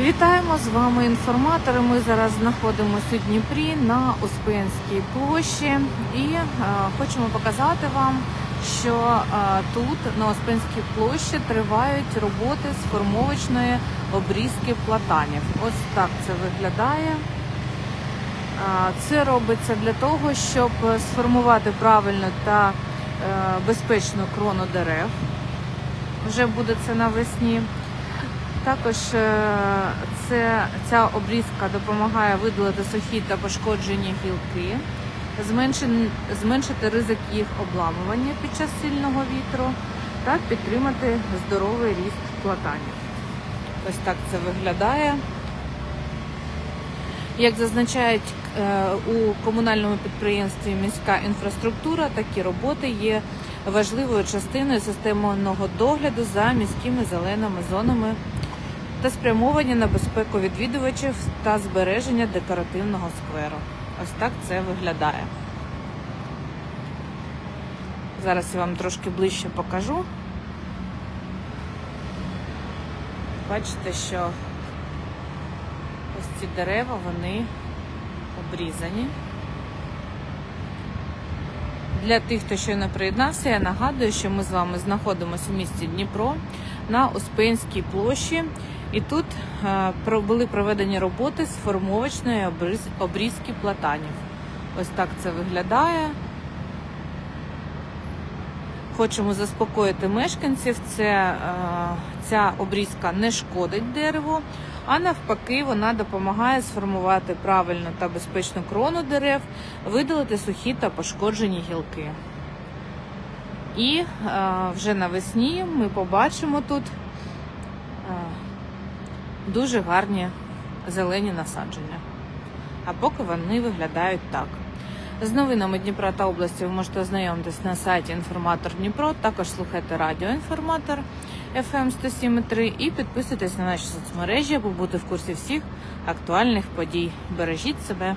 Вітаємо з вами інформатори. Ми зараз знаходимося у Дніпрі на Успенській площі і е, хочемо показати вам, що е, тут на Успенській площі тривають роботи з формовочної обрізки платанів. Ось так це виглядає. Е, Це робиться для того, щоб сформувати правильно та е, безпечну крону дерев. Вже буде це навесні. Також е, це, ця обрізка допомагає видалити сухі та пошкоджені гілки, зменшити ризик їх обламування під час сильного вітру та підтримати здоровий ріст платанів. Ось так це виглядає. Як зазначають е, у комунальному підприємстві міська інфраструктура, такі роботи є важливою частиною системного догляду за міськими зеленими зонами та спрямовані на безпеку відвідувачів та збереження декоративного скверу. Ось так це виглядає. Зараз я вам трошки ближче покажу. Бачите, що ось ці дерева вони обрізані. Для тих, хто не приєднався, я нагадую, що ми з вами знаходимося у місті Дніпро на Успенській площі. І тут е, були проведені роботи з формовочної обрізки платанів. Ось так це виглядає. Хочемо заспокоїти мешканців. Це, е, ця обрізка не шкодить дереву, а навпаки, вона допомагає сформувати правильну та безпечну крону дерев, видалити сухі та пошкоджені гілки. І е, вже навесні ми побачимо тут дуже гарні зелені насадження. А поки вони виглядають так. З новинами Дніпра та області ви можете ознайомитись на сайті Інформатор Дніпро. Також слухайте радіо Інформатор FM 107.3 і підписуйтесь на наші соцмережі, аби бути в курсі всіх актуальних подій. Бережіть себе.